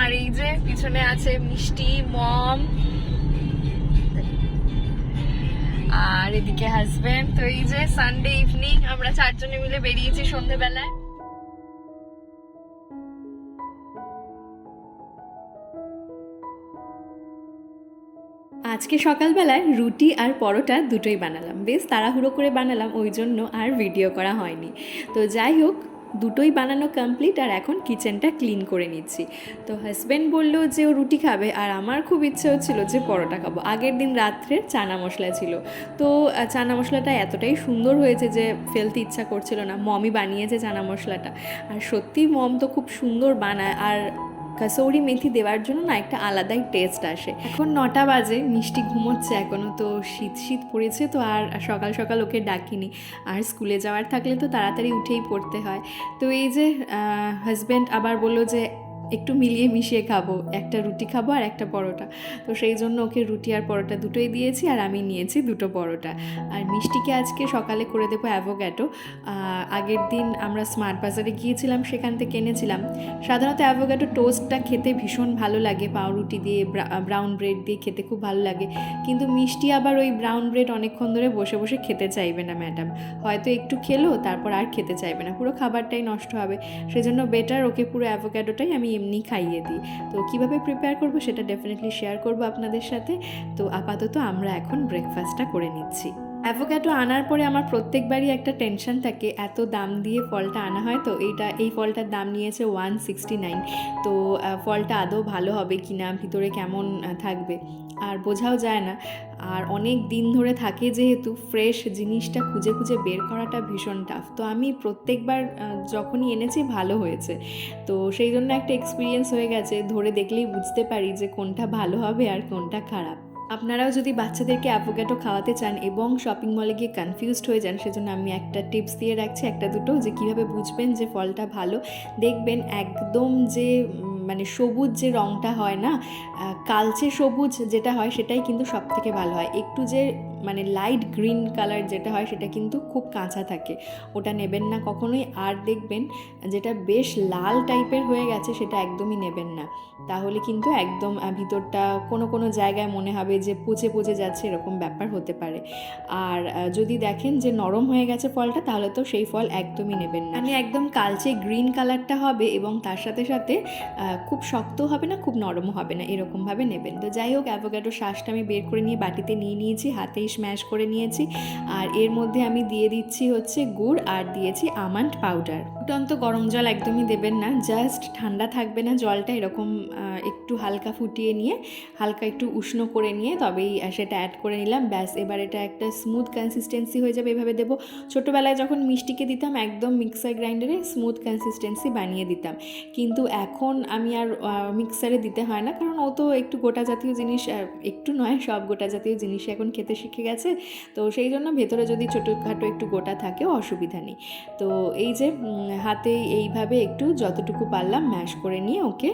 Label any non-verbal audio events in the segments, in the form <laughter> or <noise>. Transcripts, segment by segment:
আর এই যে পিছনে আছে মিষ্টি, মম, আর এদিকে হাজবেন্ড তো এই যে সানডে ইভিনিং আমরা চারজনে মিলে বেরিয়েছি সন্ধেবেলায়। আজকে সকালবেলায় রুটি আর পরোটা দুটোই বানালাম। বেশ তাড়াহুড়ো করে বানালাম, ওই জন্য আর ভিডিও করা হয়নি। তো যাই হোক দুটোই বানানো কমপ্লিট আর এখন কিচেনটা ক্লিন করে নিচ্ছি। তো হাজব্যান্ড বলল যে ও রুটি খাবে আর আমার খুব ইচ্ছে হচ্ছিল যে পরোটা খাব। আগের দিন রাত্রের চানা মশলা ছিল। তো চানা মশলাটা এতটাই সুন্দর হয়েছে যে ফেলতে ইচ্ছা করছিল না। মমই বানিয়েছে চানা মশলাটা। আর সত্যি মম তো খুব সুন্দর বানায়। আর কাসৌরি মেথি দেওয়ার জন্য না একটা আলাদাই টেস্ট আসে। এখন নটা বাজে, মিষ্টি ঘুমোচ্ছে এখনও তো শীত শীত পড়েছে, তো আর সকাল সকাল ওকে ডাকিনি। আর স্কুলে যাওয়ার থাকলে তো তাড়াতাড়ি উঠেই পড়তে হয়। তো এই যে হাজব্যান্ড আবার বলল যে একটু মিলিয়ে মিশিয়ে খাব। একটা রুটি খাব আর একটা পরোটা। তো সেই জন্য ওকে রুটি আর পরোটা দুটোই দিয়েছি আর আমি নিয়েছি দুটো পরোটা। আর মিষ্টিকে আজকে সকালে করে দেবো অ্যাভোগ্যাটো আগের দিন আমরা স্মার্ট বাজারে গিয়েছিলাম, সেখান থেকে এনেছিলাম। সাধারণত অ্যাভোগ্যাটো টোস্টটা খেতে ভীষণ ভালো লাগে। পাউরুটি দিয়ে ব্রাউন ব্রেড দিয়ে খেতে খুব ভালো লাগে। কিন্তু মিষ্টি আবার ওই ব্রাউন ব্রেড অনেকক্ষণ ধরে বসে বসে খেতে চাইবে না ম্যাডাম। হয়তো একটু খেলো, তারপর আর খেতে চাইবে না। পুরো খাবারটাই নষ্ট হবে। সেজন্য বেটার ওকে পুরো অ্যাভোক্যাডোটাই আমি এমনি খাইয়ে দিই। তো কীভাবে প্রিপেয়ার করব সেটা ডেফিনেটলি শেয়ার করব আপনাদের সাথে। তো আপাতত আমরা এখন ব্রেকফাস্টটা করে নিচ্ছি। অ্যাভোক্যাডো আনার পরে আমার প্রত্যেকবারই একটা টেনশন থাকে, এত দাম দিয়ে ফলটা আনা হয় তো এইটা, এই ফলটার দাম নিয়েছে ওয়ান সিক্সটি নাইন তো ফলটা আদৌ ভালো হবে কি না ভিতরে কেমন থাকবে, আর বোঝাও যায় না। আর অনেক দিন ধরে থাকে যেহেতু ফ্রেশ জিনিসটা খুঁজে খুঁজে বের করাটা ভীষণ টাফ তো আমি প্রত্যেকবার যখনই এনেছি ভালো হয়েছে। তো সেই জন্য একটা এক্সপিরিয়েন্স হয়ে গেছে, ধরে দেখলেই বুঝতে পারি যে কোনটা ভালো হবে আর কোনটা খারাপ। আপনারাও যদি বাচ্চাদেরকে অ্যাভোক্যাটো খাওয়াতে চান এবং শপিং মলে গিয়ে কনফিউজড হয়ে যান, সেজন্য আমি একটা টিপস দিয়ে রাখছি, একটা দুটো, যে কীভাবে বুঝবেন যে ফলটা ভালো। দেখবেন একদম যে মানে সবুজ যে রঙটা হয় না কালচে সবুজ যেটা হয়, সেটাই কিন্তু সব থেকে ভালো হয়। একটু যে মানে লাইট গ্রিন কালার যেটা হয় সেটা কিন্তু খুব কাঁচা থাকে। ওটা নেবেন না কখনোই আর দেখবেন যেটা বেশ লাল টাইপের হয়ে গেছে সেটা একদমই নেবেন না। তাহলে কিন্তু একদম ভিতরটা কোনো কোনো জায়গায় মনে হবে যে পচে পচে যাচ্ছে এরকম ব্যাপার হতে পারে। আর যদি দেখেন যে নরম হয়ে গেছে ফলটা তাহলে তো সেই ফল একদমই নেবেন না। মানে একদম কালচে গ্রিন কালারটা হবে এবং তার সাথে সাথে খুব শক্ত হবে না, খুব নরমও হবে না, এরকমভাবে নেবেন। তো যাই হোক অ্যাভোক্যাডো শ্বাসটা আমি বের করে নিয়ে বাটিতে নিয়ে নিয়েছি, হাতেই স্ম্যাশ করে নিয়েছি। আর এর মধ্যে আমি দিয়ে দিচ্ছি হচ্ছে গুড় আর দিয়েছি আমান্ড পাউডার ফুটন্ত গরম জল একদমই দেবেন না জাস্ট ঠান্ডা থাকবে না জলটা এরকম একটু হালকা ফুটিয়ে নিয়ে, হালকা একটু উষ্ণ করে নিয়ে তবেই সেটা অ্যাড করে নিলাম। ব্যাস, এবার এটা একটা স্মুথ কনসিস্টেন্সি হয়ে যাবে এভাবে দেবো। ছোটোবেলায় যখন মিষ্টিকে দিতাম, একদম মিক্সার গ্রাইন্ডারে স্মুথ কনসিস্টেন্সি বানিয়ে দিতাম। কিন্তু এখন আমি আর মিক্সারে দিতে হয় না, কারণ ও তো একটু গোটা জাতীয় জিনিস একটু নয়, সব গোটা জাতীয় জিনিস এখন খেতে শিখে গেছে তো সেই জন্য ভেতরে যদি ছোটোখাটো একটু গোটা থাকেও অসুবিধা নেই। তো এই যে হাতে এইভাবে একটু যতটুকু পারলাম ম্যাশ করে নিয়ে ওকে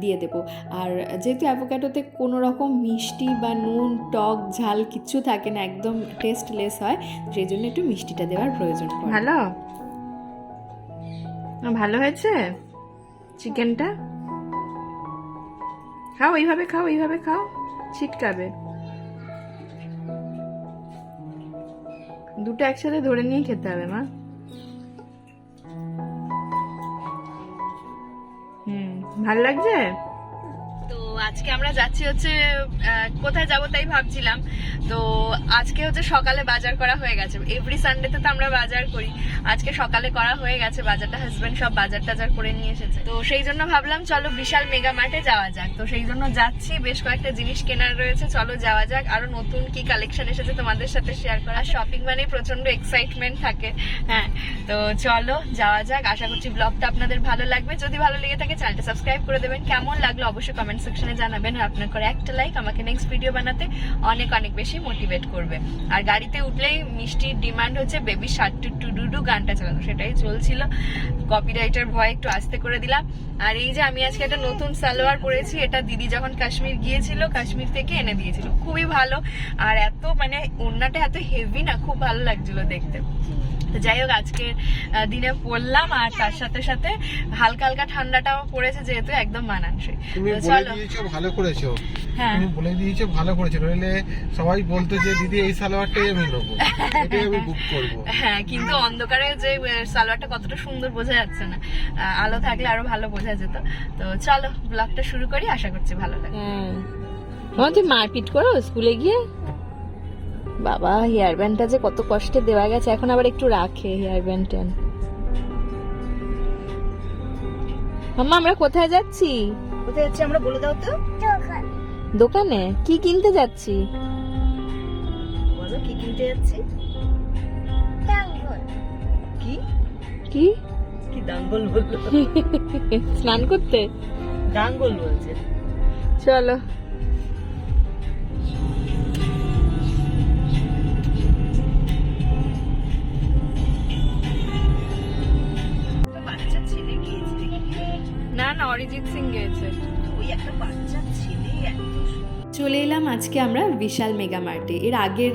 দিয়ে দেবো। আর যেহেতু অ্যাভোক্যাডোতে কোনো রকম মিষ্টি বা নুন, টক, ঝাল কিচ্ছু থাকে না, একদম টেস্টলেস হয়, সেই জন্য একটু মিষ্টিটা দেওয়ার প্রয়োজন পড়ে। ভালো? ভালো হয়েছে? চিকেনটা খাও, এইভাবে খাও এইভাবে খাও, ছিটকাবে। দুটো একসাথে ধরে নিয়ে খেতে হবে মা। হুম ভালো লাগছে? আজকে আমরা যাচ্ছি হচ্ছে কোথায় যাব তাই ভাবছিলাম। তো আজকে হচ্ছে সকালে বাজার করা হয়ে গেছে। এভরি সানডেতে তো আমরা বাজার করি। আজকে সকালে করা হয়ে গেছে, বাজারটা হাজবেন্ড সব বাজার টাজার করে নিয়ে এসেছে। তো সেই জন্য ভাবলাম, চলো বিশাল মেগা মার্টে যাওয়া যাক। তো সেই জন্য যাচ্ছি, বেশ কয়েকটা জিনিস কেনার রয়েছে। চলো যাওয়া যাক। আরও নতুন কি কালেকশন এসেছে তোমাদের সাথে শেয়ার করা। শপিং মানে প্রচণ্ড এক্সাইটমেন্ট থাকে। হ্যাঁ তো চলো যাওয়া যাক। আশা করছি ব্লগটা আপনাদের ভালো লাগবে। যদি ভালো লেগে থাকে চ্যানেলটা সাবস্ক্রাইব করে দেবেন। কেমন লাগল অবশ্যই কমেন্ট সেকশনে জানাবেন আর আপনার করে একটা লাইক আমাকে নেক্সট ভিডিও বানাতে অনেক অনেক বেশি মোটিভেট করবে। আর গাড়িতে উঠলেই মিষ্টির ডিমান্ড হচ্ছে বেবি শার্ট টু টুডুডু গানটা চালানো। সেটাই চলছিল। কপিরাইটার ভয় একটু আস্তে করে দিলাম। আর এই যে আমি আজকে একটা নতুন সালোয়ার পরেছি, এটা দিদি যখন কাশ্মীর গিয়েছিল, কাশ্মীর থেকে এনে দিয়েছিল। খুবই ভালো। আর এত মানে ওড়নাটা এত হেভি না, খুব ভালো লাগছিল দেখতে। যাই হোক আজকের আহ, দিনে পড়লাম আর তার সাথে সাথে হালকা হালকা ঠান্ডাটাও পড়েছে যেহেতু একদম মানানসই। তুমি বলে দিয়েছ ভালো করেছ। হ্যাঁ। তুমি বলে দিয়েছ ভালো করেছ। নইলে সবাই বলতো যে দিদি এই সালোয়ারটাই আমি নেব। এটাই আমি বুক করব। হ্যাঁ কিন্তু অন্ধকারে যে সালোয়ারটা কতটা সুন্দর বোঝা যাচ্ছে না। আহ, আলো থাকলে আরও ভালো বোঝা যেত। তো চলো ব্লগটা শুরু করি আশা করছি ভালো লাগে মামা তুই মারপিট করো স্কুলে গিয়ে? বাবা হেয়ার ব্যান্ডটা যে কত কষ্টে দেওয়া গেছে এখন আবার একটু রাখে হেয়ার ব্যান্ড ট্যান মাম্মা আমরা কোথায় যাচ্ছি? কোথায় যাচ্ছি আমরা বলে দাও তো। দোকানে। কি কিনতে যাচ্ছি? বলো কি কিনতে যাচ্ছি? কি? কি? কি দাঙ্গল বলল <laughs> স্নান করতে? দাঙ্গল বলছে। চলো। না অরিজিৎ সিং গেয়েছে। ওই একটা বাচ্চা ছেলে এত চলে এলাম আজকে আমরা বিশাল মেগা মার্টে। এর আগের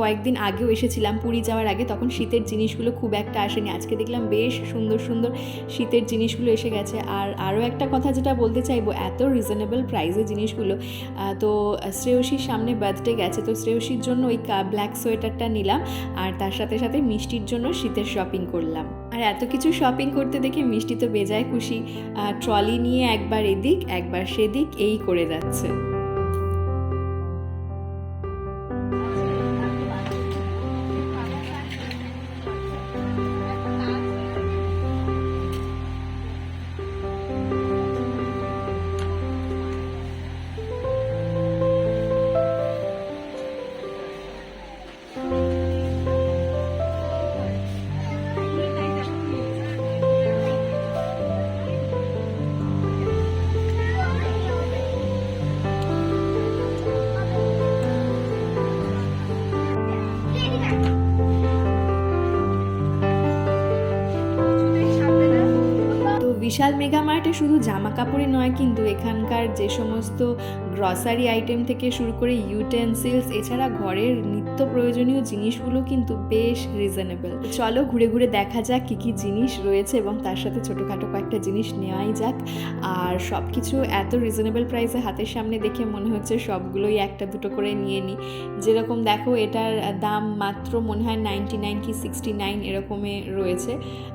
কয়েকদিন আগেও এসেছিলাম, পুরী যাওয়ার আগে। তখন শীতের জিনিসগুলো খুব একটা আসেনি। আজকে দেখলাম বেশ সুন্দর সুন্দর শীতের জিনিসগুলো এসে গেছে। আর আরও একটা কথা যেটা বলতে চাইব, এত রিজনেবল প্রাইসে জিনিসগুলো তো শ্রেয়সীর সামনে বার্থডে গেছে, তো শ্রেয়সীর জন্য ওই ব্ল্যাক সোয়েটারটা নিলাম। আর তার সাথে সাথে মিষ্টির জন্য শীতের শপিং করলাম। আর এত কিছু শপিং করতে দেখে মিষ্টি তো বেজায় খুশি। ট্রলি নিয়ে একবার এদিক, একবার সেদিক, এই করে যাচ্ছে। বিশাল মেগা মার্টে শুধু জামা কাপড়ই নয়, কিন্তু এখানকার যে সমস্ত গ্রসারি আইটেম থেকে শুরু করে ইউটেন্সিলস এছাড়া ঘরের নিত্য প্রয়োজনীয় জিনিসগুলো কিন্তু বেশ রিজনেবল চলো ঘুরে ঘুরে দেখা যাক কী কী জিনিস রয়েছে এবং তার সাথে ছোটোখাটো কয়েকটা জিনিস নেওয়াই যাক। আর সব কিছু এত রিজনেবল প্রাইসে হাতের সামনে দেখে মনে হচ্ছে সবগুলোই একটা দুটো করে নিয়ে নিই যেরকম দেখো, এটার দাম মাত্র মনে হয় নাইনটি নাইন কি সিক্সটি নাইন এরকমে রয়েছে।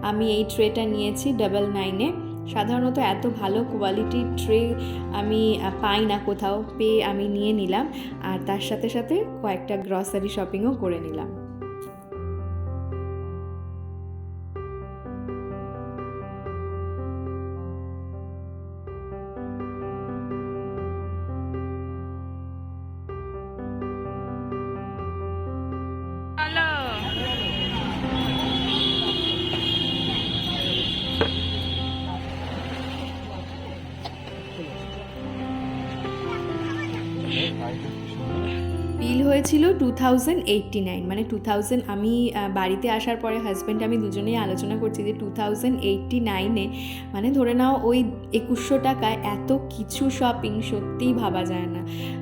আমি এই ট্রেটা নিয়েছি ডাবল নাইনে সাধারণত এত ভালো কোয়ালিটির ট্রে আমি পাই না কোথাও, পেয়ে আমি নিয়ে নিলাম আর তার সাথে সাথে কয়েকটা গ্রসারি শপিংও করে নিলাম। হয়েছিল টু থাউজেন্ড এইটটি নাইন মানে টু থাউজেন্ড আমি বাড়িতে আসার পরে হাজব্যান্ড আমি দুজনেই আলোচনা করছি যে টু থাউজেন্ড এইটটি নাইনে মানে ধরে নাও ওই একুশশো টাকায় এত কিছু শপিং সত্যিই ভাবা যায় না।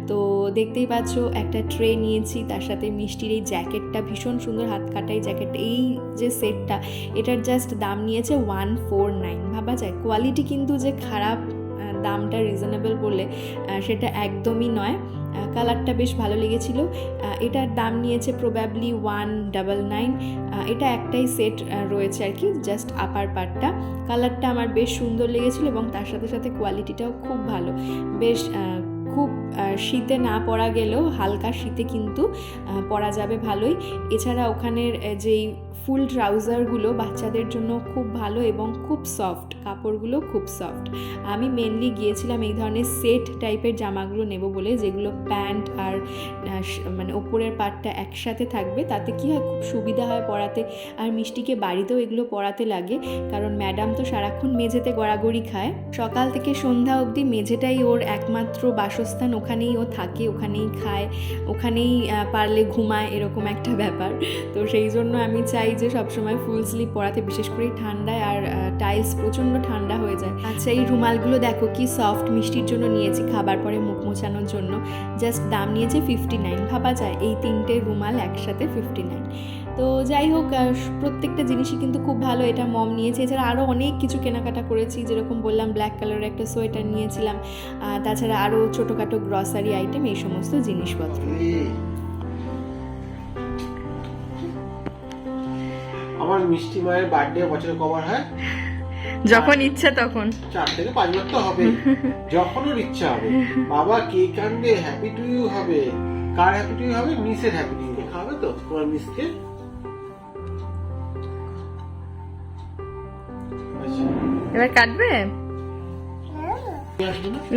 তো দেখতেই পাচ্ছ, একটা ট্রে নিয়েছি, তার সাথে মিষ্টির এই জ্যাকেটটা ভীষণ সুন্দর হাত কাটা এই জ্যাকেট এই যে সেটটা এটার জাস্ট দাম নিয়েছে ওয়ান ফোর নাইন ভাবা যায়? কোয়ালিটি কিন্তু যে খারাপ দামটা রিজনেবল বলে সেটা একদমই নয়। কালারটা বেশ ভালো লেগেছিল। এটার দাম নিয়েছে প্রবাবলি ওয়ান ডাবল নাইন এটা একটাই সেট রয়েছে আর কি জাস্ট আপার পার্টটা কালারটা আমার বেশ সুন্দর লেগেছিল এবং তার সাথে সাথে কোয়ালিটিটাও খুব ভালো। বেশ খুব শীতে না পরা গেলেও হালকা শীতে কিন্তু পরা যাবে ভালোই। এছাড়া ওখানের যেই ফুল ট্রাউজারগুলো বাচ্চাদের জন্য খুব ভালো এবং খুব সফট, কাপড়গুলো খুব সফট। আমি মেনলি গিয়েছিলাম এই ধরনের সেট টাইপের জামাগুলো নেব বলে, যেগুলো প্যান্ট আর মানে ওপরের পার্টটা একসাথে থাকবে, তাতে কি হয় খুব সুবিধা হয় পরাতে। আর মিষ্টিকে বাড়িতেও এগুলো পরাতে লাগে, কারণ ম্যাডাম তো সারাক্ষণ মেঝেতে গড়াগড়ি খায়। সকাল থেকে সন্ধ্যা অবধি মেঝেটাই ওর একমাত্র বাসস্থান, ওখানেই ও থাকে, ওখানেই খায়, ওখানেই পারলে ঘুমায়, এরকম একটা ব্যাপার। তো সেই জন্য আমি চাই যে সবসময় ফুল স্লিপ পরাতে বিশেষ করে ঠান্ডায় আর টাইলস প্রচণ্ড ঠান্ডা হয়ে যায়। আচ্ছা এই রুমালগুলো দেখো কি সফট মিষ্টির জন্য নিয়েছি খাবার পরে মুখ মোছানোর জন্য। জাস্ট দাম নিয়েছে ফিফটি নাইন ভাবা যায়? এই তিনটে রুমাল একসাথে ফিফটি নাইন তো যাই হোক প্রত্যেকটা জিনিসই কিন্তু খুব ভালো, এটা মম নিয়েছে। এছাড়া আরও অনেক কিছু কেনাকাটা করেছি, যেরকম বললাম ব্ল্যাক কালারের একটা সোয়েটার নিয়েছিলাম। তাছাড়া আরও ছোটোখাটো গ্রসারি আইটেম এই সমস্ত জিনিসপত্র। আমার মিষ্টি মায়ের বার্থডে বছরে কবার হয়? যখন ইচ্ছা তখন। চার থেকে পাঁচ বার তো হবে। যখন ওর ইচ্ছা হবে। বাবা কে আনবে হ্যাপি টু ইউ হবে। কার হ্যাপি টু ইউ হবে? মিসের হ্যাপি টু ইউ খাবে তো? তোমার মিসকে? আচ্ছা। এবার কাটবে?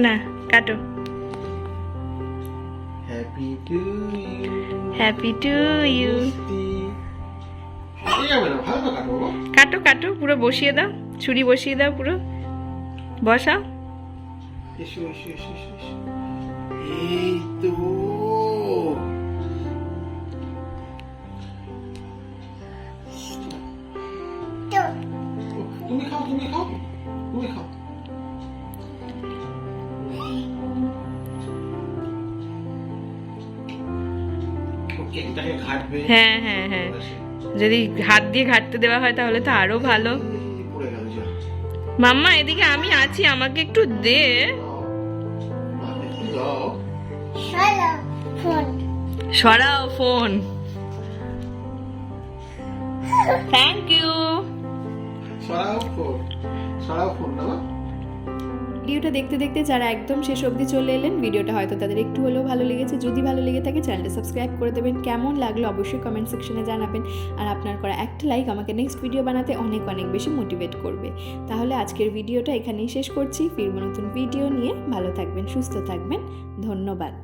না? কাটো। Happy to you happy to you কাটো কাটো পুরো বসিয়ে দাও ছুরি বসিয়ে দাও পুরো। বসাও। এই তো। তুমি খাও তুমি খাও। তুমি খাও। হ্যাঁ হ্যাঁ হ্যাঁ। যদি হাত দিয়ে ঘাটতে দেওয়া হয় তাহলে তো আরও ভালো। মাম্মা, এদিকে আমি আছি, আমাকে একটু দে। সরাও ফোন। থ্যাংক ইউ সরাও ফোন সরাও ফোন না। ভিডিওটা দেখতে দেখতে যারা একদম শেষ অবধি চলে এলেন, ভিডিওটা হয়তো তাদের একটু হলেও ভালো লেগেছে। যদি ভালো লেগে থাকে, চ্যানেলটা সাবস্ক্রাইব করে দেবেন। কেমন লাগল অবশ্যই কমেন্ট সেকশনে জানাবেন। আর আপনার করা একটা লাইক আমাকে নেক্সট ভিডিও বানাতে অনেক অনেক বেশি মোটিভেট করবে। তাহলে আজকের ভিডিওটা এখানেই শেষ করছি। ফিরবো নতুন ভিডিও নিয়ে। ভালো থাকবেন, সুস্থ থাকবেন। ধন্যবাদ।